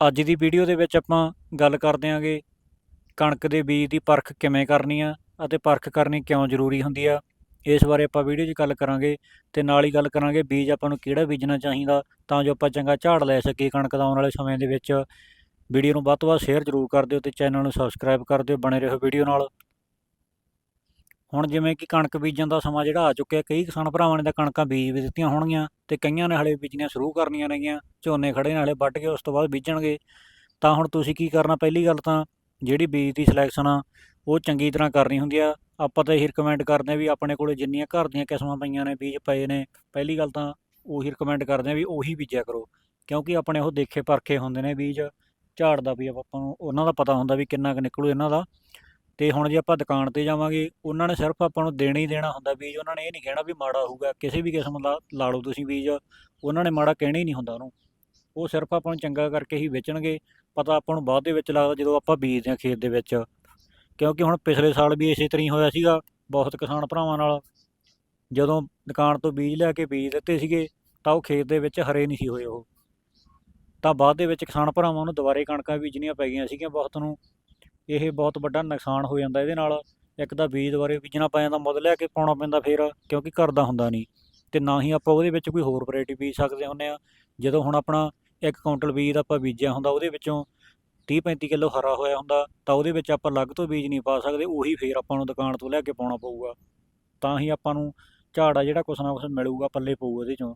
ਅੱਜ ਦੀ ਵੀਡੀਓ ਦੇ ਵਿੱਚ ਆਪਾਂ ਗੱਲ ਕਰਦੇ ਆਂਗੇ ਕਣਕ ਦੇ ਬੀਜ ਦੀ ਪਰਖ ਕਿਵੇਂ ਕਰਨੀ ਆ ਅਤੇ ਪਰਖ ਕਰਨੀ ਕਿਉਂ ਜ਼ਰੂਰੀ ਹੁੰਦੀ ਆ। ਇਸ ਬਾਰੇ ਆਪਾਂ ਵੀਡੀਓ 'ਚ ਗੱਲ ਕਰਾਂਗੇ ਤੇ ਨਾਲ ਹੀ ਗੱਲ ਕਰਾਂਗੇ ਬੀਜ ਆਪਾਂ ਨੂੰ ਕਿਹੜਾ ਬੀਜਣਾ ਚਾਹੀਦਾ ਤਾਂ ਜੋ ਆਪਾਂ ਚੰਗਾ ਝਾੜ ਲੈ ਸਕੀਏ ਕਣਕ ਦਾ ਆਉਣ ਵਾਲੇ ਸਮੇਂ ਦੇ ਵਿੱਚ। ਵੀਡੀਓ ਨੂੰ ਵੱਧ ਤੋਂ ਵੱਧ ਸ਼ੇਅਰ ਜ਼ਰੂਰ ਕਰ ਦਿਓ ਤੇ ਚੈਨਲ ਨੂੰ ਸਬਸਕ੍ਰਾਈਬ ਕਰ ਦਿਓ ਬਣੇ ਰਹੋ ਵੀਡੀਓ ਨਾਲ। ਹੁਣ ਜਿਵੇਂ ਕਿ ਕਣਕ ਬੀਜਣ ਦਾ ਸਮਾਂ ਜਿਹੜਾ ਆ ਚੁੱਕਿਆ ਕਈ ਕਿਸਾਨ ਭਰਾਵਾਂ ਨੇ ਤਾਂ ਕਣਕਾਂ ਬੀਜ ਵੀ ਦਿੱਤੀਆਂ ਹੋਣਗੀਆਂ ਤੇ ਕਈਆਂ ਨੇ ਹਲੇ ਬੀਜਣੀਆਂ ਸ਼ੁਰੂ ਕਰਨੀਆਂ ਨੇਗੀਆਂ, ਝੋਨੇ ਖੜੇ ਨੇ ਹਲੇ ਵੱਢ ਕੇ ਉਸ ਤੋਂ ਬਾਅਦ ਬੀਜਣਗੇ। ਤਾਂ ਹੁਣ ਤੁਸੀਂ ਕੀ ਕਰਨਾ, ਪਹਿਲੀ ਗੱਲ ਤਾਂ ਜਿਹੜੀ ਬੀਜ ਦੀ ਸਿਲੈਕਸ਼ਨ ਆ, ਉਹ ਚੰਗੀ ਤਰ੍ਹਾਂ ਕਰਨੀ ਹੁੰਦੀ ਆ। ਆਪਾਂ ਤਾਂ ਇਹੀ ਰਿਕਮੈਂਡ ਕਰਦੇ ਆ ਵੀ ਆਪਣੇ ਕੋਲੇ ਜਿੰਨੀਆਂ ਘਰ ਦੀਆਂ ਕਿਸਮਾਂ ਪਈਆਂ ਨੇ, ਬੀਜ ਪਏ ਨੇ, ਪਹਿਲੀ ਗੱਲ ਤਾਂ ਉਹੀ ਰਿਕਮੈਂਡ ਕਰਦੇ ਆ ਵੀ ਉਹੀ ਬੀਜਿਆ ਕਰੋ। ਕਿਉਂਕਿ ਆਪਣੇ ਉਹ ਦੇਖੇ ਪਰਖੇ ਹੁੰਦੇ ਨੇ ਬੀਜ, ਝਾੜ ਦਾ ਵੀ ਆਪਾਂ ਨੂੰ, ਉਹਨਾਂ ਦਾ ਪਤਾ ਹੁੰਦਾ ਵੀ ਕਿੰਨਾ ਕੁ ਨਿਕਲੂ ਇਹਨਾਂ ਦਾ। ਤੇ ਹੁਣ ਜੇ ਆਪਾਂ ਦੁਕਾਨ ਤੇ ਜਾਵਾਂਗੇ, ਉਹਨਾਂ ਨੇ ਸਿਰਫ ਆਪਾਂ ਨੂੰ ਦੇਣਾ ਹੀ ਦੇਣਾ ਹੁੰਦਾ ਬੀਜ, ਉਹਨਾਂ ਨੇ ਇਹ ਨਹੀਂ ਕਹਿਣਾ ਵੀ ਮਾੜਾ ਹੋਊਗਾ, ਕਿਸੇ ਵੀ ਕਿਸਮ ਦਾ ਲਾ ਲਓ ਤੁਸੀਂ ਬੀਜ, ਉਹਨਾਂ ਨੇ ਮਾੜਾ ਕਹਿਣਾ ਹੀ ਨਹੀਂ ਹੁੰਦਾ ਉਹਨੂੰ। ਉਹ ਸਿਰਫ ਆਪਾਂ ਨੂੰ ਚੰਗਾ ਕਰਕੇ ਹੀ ਵੇਚਣਗੇ, ਪਤਾ ਆਪਾਂ ਨੂੰ ਬਾਅਦ ਦੇ ਵਿੱਚ ਲੱਗਦਾ ਜਦੋਂ ਆਪਾਂ ਬੀਜਦੇ ਹਾਂ ਖੇਤ ਦੇ ਵਿੱਚ। ਕਿਉਂਕਿ ਹੁਣ ਪਿਛਲੇ ਸਾਲ ਵੀ ਇਸੇ ਤਰ੍ਹਾਂ ਹੀ ਹੋਇਆ ਸੀਗਾ, ਬਹੁਤ ਕਿਸਾਨ ਭਰਾਵਾਂ ਨਾਲ। ਜਦੋਂ ਦੁਕਾਨ ਤੋਂ ਬੀਜ ਲੈ ਕੇ ਬੀਜ ਦਿੱਤੇ ਸੀਗੇ, ਤਾਂ ਉਹ ਖੇਤ ਦੇ ਵਿੱਚ ਹਰੇ ਨਹੀਂ ਸੀ ਹੋਏ ਉਹ। ਤਾਂ ਬਾਅਦ ਦੇ ਵਿੱਚ ਕਿਸਾਨ ਭਰਾਵਾਂ ਨੂੰ ਦੁਬਾਰੇ ਕਣਕਾਂ ਬੀਜਣੀਆਂ ਪੈ ਗਈਆਂ ਸੀਗੀਆਂ ਬਹੁਤ ਨੂੰ। ਇਹ ਬਹੁਤ ਵੱਡਾ ਨੁਕਸਾਨ ਹੋ ਜਾਂਦਾ ਇਹਦੇ ਨਾਲ। ਇੱਕ ਤਾਂ ਬੀਜ ਦੁਬਾਰੇ ਬੀਜਣਾ ਪੈ ਜਾਂਦਾ, ਮੁੱਲ ਲੈ ਕੇ ਪਾਉਣਾ ਪੈਂਦਾ ਫਿਰ, ਕਿਉਂਕਿ ਘਰ ਦਾ ਹੁੰਦਾ ਨਹੀਂ। ਤੇ ਨਾ ਹੀ ਆਪਾਂ ਉਹਦੇ ਵਿੱਚ ਕੋਈ ਹੋਰ ਵੈਰਾਈਟੀ ਬੀਜ ਸਕਦੇ ਹੁੰਦੇ ਆ ਜਦੋਂ ਹੁਣ ਆਪਣਾ ਇੱਕ ਕੁਇੰਟਲ ਬੀਜ ਦਾ ਆਪਾਂ ਬੀਜਿਆ ਹੁੰਦਾ, ਉਹਦੇ ਵਿੱਚੋਂ 30 35 ਕਿਲੋ ਹਰਾ ਹੋਇਆ ਹੁੰਦਾ, ਤਾਂ ਉਹਦੇ ਵਿੱਚ ਆਪਾਂ ਅਲੱਗ ਤੋਂ ਬੀਜ ਨਹੀਂ ਪਾ ਸਕਦੇ, ਉਹੀ ਫੇਰ ਆਪਾਂ ਨੂੰ ਦੁਕਾਨ ਤੋਂ ਲੈ ਕੇ ਪਾਉਣਾ ਪਊਗਾ। ਤਾਂ ਹੀ ਆਪਾਂ ਨੂੰ ਝਾੜ ਆ ਜਿਹੜਾ ਕੁਛ ਨਾ ਕੁਛ ਮਿਲੂਗਾ, ਪੱਲੇ ਪਊ ਉਹਦੇ ਚੋਂ।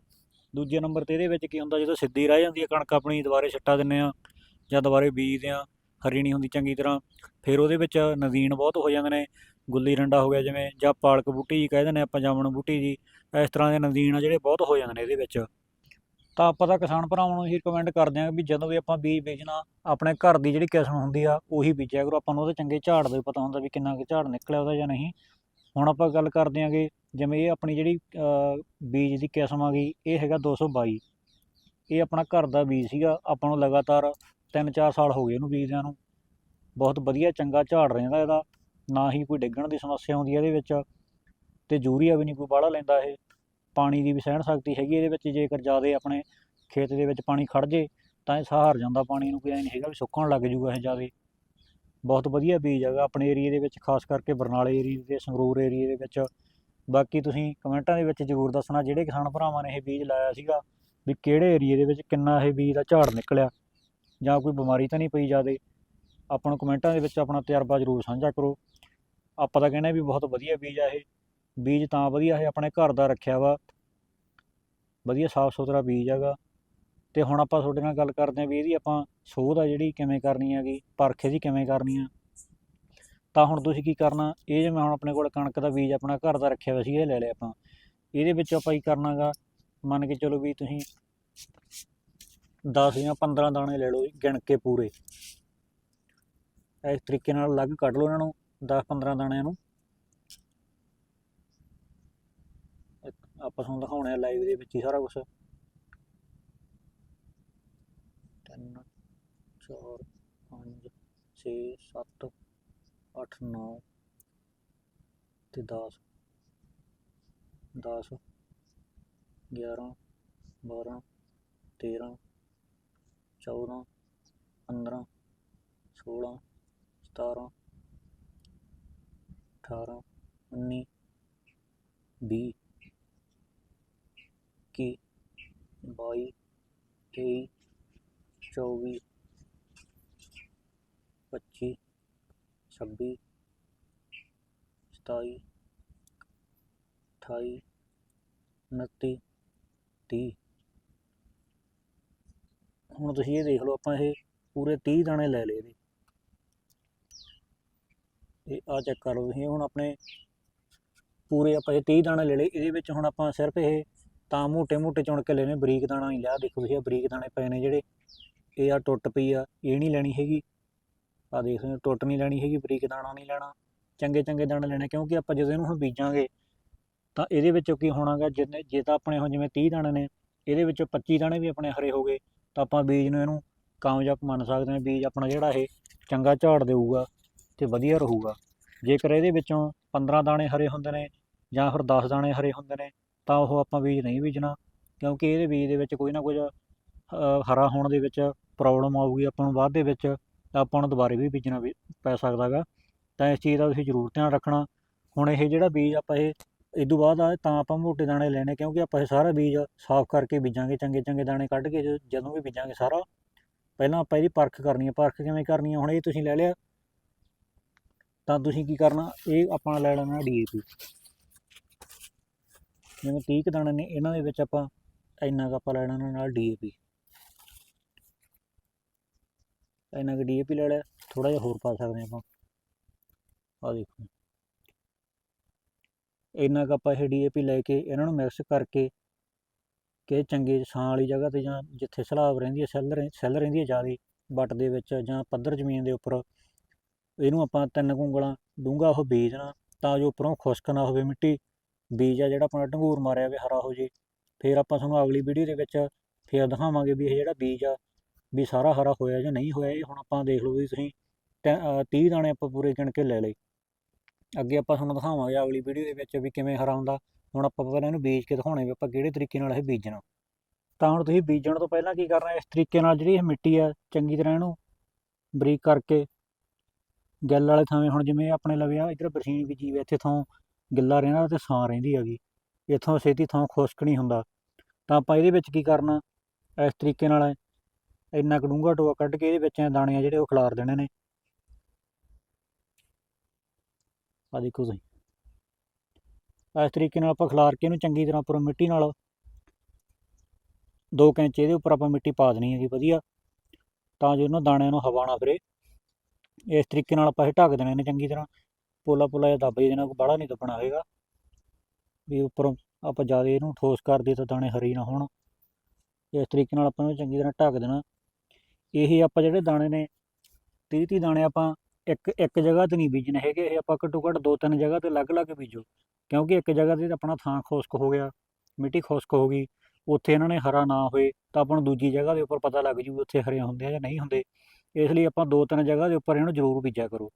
ਦੂਜੇ ਨੰਬਰ ਤੇ ਇਹਦੇ ਵਿੱਚ ਕੀ ਹੁੰਦਾ, ਜਦੋਂ ਸਿੱਧੀ ਰਹਿ ਜਾਂਦੀ ਹੈ ਕਣਕ, ਆਪਣੀ ਦੁਬਾਰੇ ਛੱਟਾ ਦਿੰਨੇ ਆ ਜਾਂ ਦੁਬਾਰੇ ਬੀਜਦੇ ਆ ਹਰੀ ਨਹੀਂ ਹੁੰਦੀ ਚੰਗੀ ਤਰ੍ਹਾਂ, ਫਿਰ ਉਹਦੇ ਵਿੱਚ ਨਦੀਨ ਬਹੁਤ ਹੋ ਜਾਂਦੇ ਨੇ, ਗੁੱਲੀ ਡੰਡਾ ਹੋ ਗਿਆ ਜਿਵੇਂ, ਜਾਂ ਪਾਲਕ ਬੂਟੀ ਜੀ ਕਹਿ ਦਿੰਦੇ ਆਪਾਂ, ਜਾਮਣ ਬੂਟੀ ਜੀ ਇਸ ਤਰ੍ਹਾਂ ਦੇ ਨਦੀਨ ਆ ਜਿਹੜੇ ਬਹੁਤ ਹੋ ਜਾਂਦੇ ਨੇ ਇਹਦੇ ਵਿੱਚ। ਤਾਂ ਆਪਾਂ ਤਾਂ ਕਿਸਾਨ ਭਰਾਵਾਂ ਨੂੰ ਹੀ ਰਿਕਮੈਂਡ ਕਰਦੇ ਹਾਂ ਵੀ ਜਦੋਂ ਵੀ ਆਪਾਂ ਬੀਜ ਬੀਜਣਾ, ਆਪਣੇ ਘਰ ਦੀ ਜਿਹੜੀ ਕਿਸਮ ਹੁੰਦੀ ਆ, ਉਹੀ ਬੀਜਿਆ ਕਰੋ। ਆਪਾਂ ਨੂੰ ਉਹਦੇ ਚੰਗੇ ਝਾੜ ਦਾ ਵੀ ਪਤਾ ਹੁੰਦਾ ਵੀ ਕਿੰਨਾ ਕੁ ਝਾੜ ਨਿਕਲਿਆ ਉਹਦਾ ਜਾਂ ਨਹੀਂ। ਹੁਣ ਆਪਾਂ ਗੱਲ ਕਰਦੇ ਆਂਗੇ ਜਿਵੇਂ ਇਹ ਆਪਣੀ ਜਿਹੜੀ ਬੀਜ ਦੀ ਕਿਸਮ ਆ ਗਈ, ਇਹ ਹੈਗਾ 222 ਇਹ ਆਪਣਾ ਘਰ ਦਾ ਬੀਜ ਸੀਗਾ, ਆਪਾਂ ਨੂੰ ਲਗਾਤਾਰ 3-4 ਸਾਲ ਹੋ ਗਏ ਇਹਨੂੰ ਬੀਜਦਿਆਂ ਨੂੰ। ਬਹੁਤ ਵਧੀਆ ਚੰਗਾ ਝਾੜ ਰਹਿੰਦਾ ਇਹਦਾ, ਨਾ ਹੀ ਕੋਈ ਡਿੱਗਣ ਦੀ ਸਮੱਸਿਆ ਆਉਂਦੀ ਇਹਦੇ ਵਿੱਚ ਤੇ ਯੂਰੀਆ ਵੀ ਨਹੀਂ ਕੋਈ ਬਾਹਲਾ ਲੈਂਦਾ ਇਹ। ਪਾਣੀ ਦੀ ਵੀ ਸਹਿਣ ਸ਼ਕਤੀ ਹੈਗੀ ਇਹਦੇ ਵਿੱਚ, ਜੇਕਰ ਜ਼ਿਆਦਾ ਆਪਣੇ ਖੇਤ ਦੇ ਵਿੱਚ ਪਾਣੀ ਖੜ ਜੇ, ਤਾਂ ਇਹ ਸਹਾਰ ਜਾਂਦਾ ਪਾਣੀ ਨੂੰ, ਕੋਈ ਐ ਨਹੀਂ ਹੈਗਾ ਵੀ ਸੁੱਕਣ ਲੱਗ ਜੂਗਾ ਇਹ ਜ਼ਿਆਦਾ। ਬਹੁਤ ਵਧੀਆ ਬੀਜ ਹੈਗਾ ਆਪਣੇ ਏਰੀਏ ਦੇ ਵਿੱਚ, ਖਾਸ ਕਰਕੇ ਬਰਨਾਲੇ ਏਰੀਏ ਦੇ, ਸੰਗਰੂਰ ਏਰੀਏ ਦੇ ਵਿੱਚ। ਬਾਕੀ ਤੁਸੀਂ ਕਮੈਂਟਾਂ ਦੇ ਵਿੱਚ ਜ਼ਰੂਰ ਦੱਸਣਾ, ਜਿਹੜੇ ਕਿਸਾਨ ਭਰਾਵਾਂ ਨੇ ਇਹ ਬੀਜ ਲਾਇਆ ਸੀਗਾ, ਵੀ ਕਿਹੜੇ ਏਰੀਏ ਦੇ ਵਿੱਚ ਕਿੰਨਾ ਇਹ ਬੀਜ ਦਾ ਝਾੜ ਨਿਕਲਿਆ, ਜਾਂ ਕੋਈ ਬਿਮਾਰੀ ਤਾਂ ਨਹੀਂ ਪਈ ਜ਼ਿਆਦੇ। ਆਪਾਂ ਨੂੰ ਕਮੈਂਟਾਂ ਦੇ ਵਿੱਚ ਆਪਣਾ ਤਜਰਬਾ ਜ਼ਰੂਰ ਸਾਂਝਾ ਕਰੋ। ਆਪਾਂ ਤਾਂ ਕਹਿੰਦੇ ਵੀ ਬਹੁਤ ਵਧੀਆ ਬੀਜ ਆ ਇਹ। ਬੀਜ ਤਾਂ ਵਧੀਆ ਹੈ ਆਪਣੇ ਘਰ ਦਾ ਰੱਖਿਆ ਵਾ। ਵਧੀਆ ਸਾਫ਼ ਸੁਥਰਾ ਬੀਜ ਹੈਗਾ। ਤੇ ਹੁਣ ਆਪਾਂ ਤੁਹਾਡੇ ਨਾਲ ਗੱਲ ਕਰਦੇ ਹਾਂ ਵੀ ਇਹਦੀ ਆਪਾਂ ਸੋਧ ਆ ਜਿਹੜੀ ਕਿਵੇਂ ਕਰਨੀ ਹੈਗੀ, ਪਰਖ ਇਹਦੀ ਕਿਵੇਂ ਕਰਨੀ ਆ। ਤਾਂ ਹੁਣ ਤੁਸੀਂ ਕੀ ਕਰਨਾ, ਇਹ ਜਿਵੇਂ ਹੁਣ ਆਪਣੇ ਕੋਲ ਕਣਕ ਦਾ ਬੀਜ ਆਪਣਾ ਘਰ ਦਾ ਰੱਖਿਆ ਹੋਇਆ ਸੀ, ਇਹ ਲੈ ਲਿਆ ਆਪਾਂ। ਇਹਦੇ ਵਿੱਚ ਆਪਾਂ ਕੀ ਕਰਨਾਗਾ ਮੰਨ ਕੇ ਚਲੋ ਵੀ ਤੁਸੀਂ 10 ਜਾਂ 15 ਦਾਣੇ ਲੈ ਲਓ ਗਿਣ ਕੇ ਪੂਰੇ। ਇਸ ਤਰੀਕੇ ਨਾਲ ਅਲੱਗ ਕੱਢ ਲਓ ਇਹਨਾਂ ਨੂੰ 10-15 ਦਾਣਿਆਂ ਨੂੰ। ਆਪਾਂ ਤੁਹਾਨੂੰ ਦਿਖਾਉਣੇ ਆ ਲਾਈਵ ਦੇ ਵਿੱਚ ਹੀ ਸਾਰਾ ਕੁਝ 3 4 5 6 7 8 9 ਤੇ 10 10 11 12 13 14 15 16 17 18 19 20 ਇੱਕੀ, ਬਾਈ, ਤੇਈ, ਚੌਵੀ, ਪੱਚੀ, ਛੱਬੀ, ਸਤਾਈ, ਅਠਾਈ, ਉਨੱਤੀ, ਤੀਹ। ਹੁਣ ਤੁਸੀਂ ਇਹ ਦੇਖ ਲਓ, ਆਪਾਂ ਇਹ ਪੂਰੇ 30 ਦਾਣੇ ਲੈ ਲਏ ਇਹਦੇ। ਤੇ ਆ ਚੈੱਕ ਕਰ ਲਓ ਤੁਸੀਂ ਹੁਣ ਆਪਣੇ ਪੂਰੇ ਆਪਾਂ ਇਹ 30 ਦਾਣੇ ਲੈ ਲਏ, ਇਹਦੇ ਵਿੱਚ ਹੁਣ ਆਪਾਂ ਸਿਰਫ ਇਹ ਤਾਂ ਮੋਟੇ ਮੋਟੇ ਚੁਣ ਕੇ ਲੈਣੇ ਬਰੀਕ ਦਾਣਾ ਹੀ ਲਿਆ, ਦੇਖੋ ਤੁਸੀਂ ਆ ਬਰੀਕ ਦਾਣੇ ਪਏ ਨੇ ਜਿਹੜੇ, ਇਹ ਆ ਟੁੱਟ ਪਈ ਆ, ਇਹ ਨਹੀਂ ਲੈਣੀ ਹੈਗੀ। ਆ ਦੇਖ ਲਓ ਟੁੱਟ ਨਹੀਂ ਲੈਣੀ ਹੈਗੀ, ਬਰੀਕ ਦਾਣਾ ਨਹੀਂ ਲੈਣਾ, ਚੰਗੇ ਚੰਗੇ ਦਾਣੇ ਲੈਣੇ, ਕਿਉਂਕਿ ਆਪਾਂ ਜਦੋਂ ਇਹਨੂੰ ਹੁਣ ਬੀਜਾਂਗੇ, ਤਾਂ ਇਹਦੇ ਵਿੱਚੋਂ ਕੀ ਹੋਣਾਗਾ, ਜਿੰਨੇ, ਜੇ ਤਾਂ ਆਪਣੇ ਹੁਣ ਜਿਵੇਂ 30 ਦਾਣੇ ਨੇ, ਇਹਦੇ ਵਿੱਚੋਂ 25 ਦਾਣੇ ਵੀ ਆਪਣੇ ਹਰੇ ਹੋ ਗਏ, ਤਾਂ ਆਪਾਂ ਬੀਜ ਨੂੰ ਇਹਨੂੰ ਕਾਮਯਾਬ ਮੰਨ ਸਕਦੇ ਹਾਂ, ਬੀਜ ਆਪਣਾ ਜਿਹੜਾ ਇਹ ਚੰਗਾ ਝਾੜ ਦੇਊਗਾ। ਤੇ ਵਧੀਆ ਰਹੂਗਾ। ਜੇਕਰ ਇਹਦੇ ਵਿੱਚੋਂ 15 ਦਾਣੇ ਹਰੇ ਹੁੰਦੇ ਨੇ ਜਾਂ ਫਿਰ 10 ਦਾਣੇ ਹਰੇ ਹੁੰਦੇ ਨੇ, ਤਾਂ ਉਹ ਆਪਾਂ ਬੀਜ ਨਹੀਂ ਬੀਜਣਾ, ਕਿਉਂਕਿ ਇਹਦੇ ਬੀਜ ਦੇ ਵਿੱਚ ਕੋਈ ਨਾ ਕੁਝ ਹਰਾ ਹੋਣ ਦੇ ਵਿੱਚ ਪ੍ਰੋਬਲਮ ਆਊਗੀ, ਆਪਾਂ ਨੂੰ ਬਾਅਦ ਦੇ ਵਿੱਚ ਤਾਂ ਆਪਾਂ ਨੂੰ ਦੁਬਾਰੇ ਵੀ ਬੀਜਣਾ ਵੀ ਪੈ ਸਕਦਾ ਗਾ। ਤਾਂ ਇਸ ਚੀਜ਼ ਦਾ ਤੁਸੀਂ ਜ਼ਰੂਰ ਧਿਆਨ ਰੱਖਣਾ। ਹੁਣ ਇਹ ਜਿਹੜਾ ਬੀਜ ਆਪਾਂ ਇਹ ਤੋਂ ਬਾਅਦ ਆ, ਤਾਂ ਆਪਾਂ ਮੋਟੇ ਦਾਣੇ ਲੈਣੇ, ਕਿਉਂਕਿ ਆਪਾਂ ਇਹ ਸਾਰਾ ਬੀਜ ਸਾਫ਼ ਕਰਕੇ ਬੀਜਾਂਗੇ, ਚੰਗੇ ਚੰਗੇ ਦਾਣੇ ਕੱਢ ਕੇ ਜ- ਜਦੋਂ ਵੀ ਬੀਜਾਂਗੇ ਸਾਰਾ। ਪਹਿਲਾਂ ਆਪਾਂ ਇਹਦੀ ਪਰਖ ਕਰਨੀ ਹੈ ਪਰਖ ਕਿਵੇਂ ਕਰਨੀ ਹੈ ਹੁਣ ਇਹ ਤੁਸੀਂ ਲੈ ਲਿਆ ਤਾਂ ਤੁਸੀਂ ਕੀ ਕਰਨਾ, ਇਹ ਆਪਾਂ ਲੈ ਲੈਣਾ ਡੀਏਪੀ। ਜਿਵੇਂ 30 ਕੁ ਦਾਣੇ ਨੇ, ਇਹਨਾਂ ਦੇ ਵਿੱਚ ਆਪਾਂ ਇੰਨਾ ਕੁ ਆਪਾਂ ਲੈ ਲੈਣਾ ਨਾਲ ਡੀਏਪੀ। ਇੰਨਾ ਕੁ ਡੀਏਪੀ ਲੈ ਲਿਆ ਥੋੜਾ ਜਿਹਾ ਹੋਰ ਪਾ ਸਕਦੇ ਆਪਾਂ। ਆ ਦੇਖੋ। ਇੰਨਾ ਕੁ ਆਪਾਂ ਇਹ ਡੀਏਪੀ ਲੈ ਕੇ ਇਹਨਾਂ ਨੂੰ ਮਿਕਸ ਕਰਕੇ ਕਿ ਚੰਗੇ ਛਾਂ ਵਾਲੀ ਜਗ੍ਹਾ ਤੇ ਜਾਂ ਜਿੱਥੇ ਸਲਾਬ ਰਹਿੰਦੀ ਹੈ, ਸੈੱਲ ਰਹਿ- ਸੈੱਲ ਰਹਿੰਦੀ ਹੈ ਜ਼ਿਆਦਾ, ਵੱਟ ਦੇ ਵਿੱਚ ਜਾਂ ਪੱਧਰ ਜ਼ਮੀਨ ਦੇ ਉੱਪਰ ਇਹਨੂੰ ਆਪਾਂ ਤਿੰਨ ਕੁ ਉਂਗਲਾਂ ਡੂੰਘਾ ਉਹ ਬੀਜਣਾ ਤਾਂ ਜੋ ਉੱਪਰੋਂ ਖੁਸ਼ਕ ਨਾ ਹੋਵੇ ਮਿੱਟੀ। ਬੀਜ ਆ ਜਿਹੜਾ ਆਪਣਾ ਢੰਗੂਰ ਮਾਰਿਆ ਹੋਵੇ ਹਰਾ ਹੋ ਜੇ। ਫਿਰ ਆਪਾਂ ਤੁਹਾਨੂੰ ਅਗਲੀ ਵੀਡੀਓ ਦੇ ਵਿੱਚ ਫਿਰ ਦਿਖਾਵਾਂਗੇ ਵੀ ਇਹ ਜਿਹੜਾ ਬੀਜ ਆ, ਵੀ ਸਾਰਾ ਹਰਾ ਹੋਇਆ ਜਾਂ ਨਹੀਂ ਹੋਇਆ, ਇਹ ਹੁਣ ਆਪਾਂ ਦੇਖ ਲਓ ਵੀ ਤੁਸੀਂ 30 ਦਾਣੇ ਆਪਾਂ ਪੂਰੇ ਗਿਣ ਕੇ ਲੈ ਲਏ। ਅੱਗੇ ਆਪਾਂ ਤੁਹਾਨੂੰ ਦਿਖਾਵਾਂਗੇ ਅਗਲੀ ਵੀਡੀਓ ਦੇ ਵਿੱਚ ਵੀ ਕਿਵੇਂ ਹਰਾ ਹੁੰਦਾ। ਹੁਣ ਆਪਾਂ ਪਹਿਲਾਂ ਇਹਨੂੰ ਬੀਜ ਕੇ ਦਿਖਾਉਣੇ ਵੀ ਆਪਾਂ ਕਿਹੜੇ ਤਰੀਕੇ ਨਾਲ ਇਹ ਬੀਜਣਾ। ਤਾਂ ਹੁਣ ਤੁਸੀਂ ਬੀਜਣ ਤੋਂ ਪਹਿਲਾਂ ਕੀ ਕਰਨਾ, ਇਸ ਤਰੀਕੇ ਨਾਲ ਜਿਹੜੀ ਇਹ ਮਿੱਟੀ ਆ, ਚੰਗੀ ਤਰ੍ਹਾਂ ਇਹਨੂੰ ਬਰੀਕ ਕਰਕੇ ਗਿੱਲ ਵਾਲੇ ਥਾਵੇਂ ਹੁਣ ਜਿਵੇਂ ਆਪਣੇ ਲਵੇ ਆ, ਇੱਧਰ ਬਰਸੀਨ ਵੀ ਜੀਵ, ਇੱਥੇ ਥਾਂ ਗਿੱਲਾ ਰਹਿੰਦਾ ਤੇ ਸਾਂ ਰਹਿੰਦੀ ਹੈਗੀ। ਇੱਥੋਂ ਛੇਤੀ ਥਾਂ ਖੁਸ਼ਕ ਨਹੀਂ ਹੁੰਦਾ। ਤਾਂ ਆਪਾਂ ਇਹਦੇ ਵਿੱਚ ਕੀ ਕਰਨਾ? ਇਸ ਤਰੀਕੇ ਨਾਲ ਇੰਨਾ ਕੁ ਡੂੰਘਾ ਟੋਆ ਕੱਢ ਕੇ ਇਹਦੇ ਵਿੱਚ ਐਂ ਦਾਣੇ ਆ ਜਿਹੜੇ ਉਹ ਖਿਲਾਰ ਦੇਣੇ ਨੇ। ਆ ਦੇਖੋ ਤੁਸੀਂ। ਇਸ ਤਰੀਕੇ ਨਾਲ ਆਪਾਂ ਖਿਲਾਰ ਕੇ ਇਹਨੂੰ ਚੰਗੀ ਤਰ੍ਹਾਂ ਉੱਪਰੋਂ ਮਿੱਟੀ ਨਾਲ ਦੋ ਕੈਂਚੇ ਇਹਦੇ ਉੱਪਰ ਆਪਾਂ ਮਿੱਟੀ ਪਾ ਦੇਣੀ ਹੈਗੀ, ਵਧੀਆ। ਤਾਂ ਜੋ ਇਹਨਾਂ ਦਾਣਿਆਂ ਨੂੰ ਹਵਾ ਨਾ ਫਿਰੇ। ਇਸ ਤਰੀਕੇ ਨਾਲ ਆਪਾਂ ਇਹ ਢੱਕ ਦੇਣੇ ਇਹਨੇ ਚੰਗੀ ਤਰ੍ਹਾਂ। ਪੋਲਾ ਪੋਲਾ ਜਿਹਾ ਦੱਬ ਦੇਣਾ, ਕੋਈ ਬਾਹਲਾ ਨਹੀਂ ਦੱਬਣਾ ਹੈਗਾ। ਵੀ ਉੱਪਰੋਂ ਆਪਾਂ ਜ਼ਿਆਦਾ ਇਹਨੂੰ ਠੋਸ ਕਰ ਦਈਏ ਤਾਂ ਦਾਣੇ ਹਰੀ ਨਾ ਹੋਣ। ਇਸ ਤਰੀਕੇ ਨਾਲ ਆਪਾਂ ਨੂੰ ਚੰਗੀ ਤਰ੍ਹਾਂ ਢੱਕ ਦੇਣਾ। ਇਹ ਆਪਾਂ ਜਿਹੜੇ ਦਾਣੇ ਨੇ 30 30 ਦਾਣੇ ਆਪਾਂ ਇੱਕ ਇੱਕ ਜਗ੍ਹਾ ਤੇ ਨਹੀਂ ਬੀਜਣੇ ਹੈਗੇ। ਇਹ ਆਪਾਂ ਘੱਟੋ ਘੱਟ ਦੋ ਤਿੰਨ ਜਗ੍ਹਾ ਤੇ ਅਲੱਗ-ਅਲੱਗ ਬੀਜੋ। ਕਿਉਂਕਿ ਇੱਕ ਜਗ੍ਹਾ ਤੇ ਆਪਣਾ ਥਾਂ ਖੁਸ਼ਕ ਹੋ ਗਿਆ, ਮਿੱਟੀ ਖੁਸ਼ਕ ਹੋ ਗਈ। ਉੱਥੇ ਇਹਨਾਂ ਨੇ ਹਰਾ ਨਾ ਹੋਏ ਤਾਂ ਆਪਾਂ ਨੂੰ ਦੂਜੀ ਜਗ੍ਹਾ ਦੇ ਉੱਪਰ ਪਤਾ ਲੱਗ ਜੂ ਉੱਥੇ ਹਰੇ ਹੁੰਦੇ ਆ ਜਾਂ ਨਹੀਂ ਹੁੰਦੇ। ਇਸ ਲਈ ਆਪਾਂ ਦੋ ਤਿੰਨ ਜਗ੍ਹਾ ਦੇ ਉੱਪਰ ਇਹਨੂੰ ਜ਼ਰੂਰ ਬੀਜਿਆ ਕਰੋ।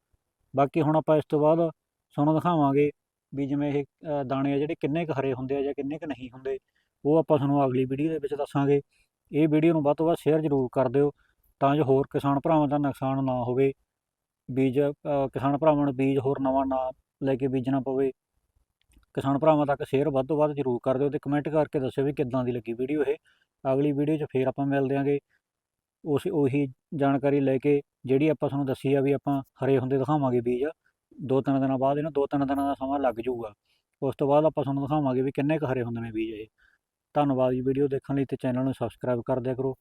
ਬਾਕੀ ਹੁਣ ਆਪਾਂ ਇਸ ਤੋਂ ਬਾਅਦ ਤੁਹਾਨੂੰ ਦਿਖਾਵਾਂਗੇ ਵੀ ਜਿਵੇਂ ਇਹ ਦਾਣੇ ਆ ਜਿਹੜੇ ਕਿੰਨੇ ਕੁ ਹਰੇ ਹੁੰਦੇ ਆ ਜਾਂ ਕਿੰਨੇ ਕੁ ਨਹੀਂ ਹੁੰਦੇ, ਉਹ ਆਪਾਂ ਤੁਹਾਨੂੰ ਅਗਲੀ ਵੀਡੀਓ ਦੇ ਵਿੱਚ ਦੱਸਾਂਗੇ। ਇਹ ਵੀਡੀਓ ਨੂੰ ਵੱਧ ਤੋਂ ਵੱਧ ਸ਼ੇਅਰ ਜ਼ਰੂਰ ਕਰ ਦਿਓ ਤਾਂ ਜੋ ਹੋਰ ਕਿਸਾਨ ਭਰਾਵਾਂ ਦਾ ਨੁਕਸਾਨ ਨਾ ਹੋਵੇ, ਬੀਜ ਕਿਸਾਨ ਭਰਾਵਾਂ ਨੂੰ ਬੀਜ ਹੋਰ ਨਵਾਂ ਨਾ ਲੈ ਕੇ ਬੀਜਣਾ ਪਵੇ। ਕਿਸਾਨ ਭਰਾਵਾਂ ਤੱਕ ਸ਼ੇਅਰ ਵੱਧ ਤੋਂ ਵੱਧ ਜ਼ਰੂਰ ਕਰ ਦਿਓ ਤੇ ਕਮੈਂਟ ਕਰਕੇ ਦੱਸਿਓ ਵੀ ਕਿੱਦਾਂ ਦੀ ਲੱਗੀ ਵੀਡੀਓ ਇਹ। ਅਗਲੀ ਵੀਡੀਓ 'ਚ ਫੇਰ ਆਪਾਂ ਮਿਲਦੇ ਆਂਗੇ। ਉਸ, ਉਹੀ ਜਾਣਕਾਰੀ ਲੈ ਕੇ ਜਿਹੜੀ ਆਪਾਂ ਤੁਹਾਨੂੰ ਦੱਸੀ ਆ ਵੀ ਆਪਾਂ ਹਰੇ ਹੁੰਦੇ ਦਿਖਾਵਾਂਗੇ ਬੀਜ, ਦੋ ਤਿੰਨ ਦਿਨਾਂ ਬਾਅਦ ਇਹਨਾਂ ਦੋ ਤਿੰਨ ਦਿਨਾਂ ਦਾ ਸਮਾਂ ਲੱਗ ਜਾਊਗਾ। ਉਸ ਤੋਂ ਬਾਅਦ ਆਪਾਂ ਤੁਹਾਨੂੰ ਦਿਖਾਵਾਂਗੇ ਵੀ ਕਿੰਨੇ ਕੁ ਹਰੇ ਹੁੰਦੇ ਨੇ ਬੀਜ ਇਹ। ਧੰਨਵਾਦ ਜੀ ਵੀਡੀਓ ਦੇਖਣ ਲਈ ਤੇ ਚੈਨਲ ਨੂੰ ਸਬਸਕ੍ਰਾਈਬ ਕਰ ਦਿਆ ਕਰੋ।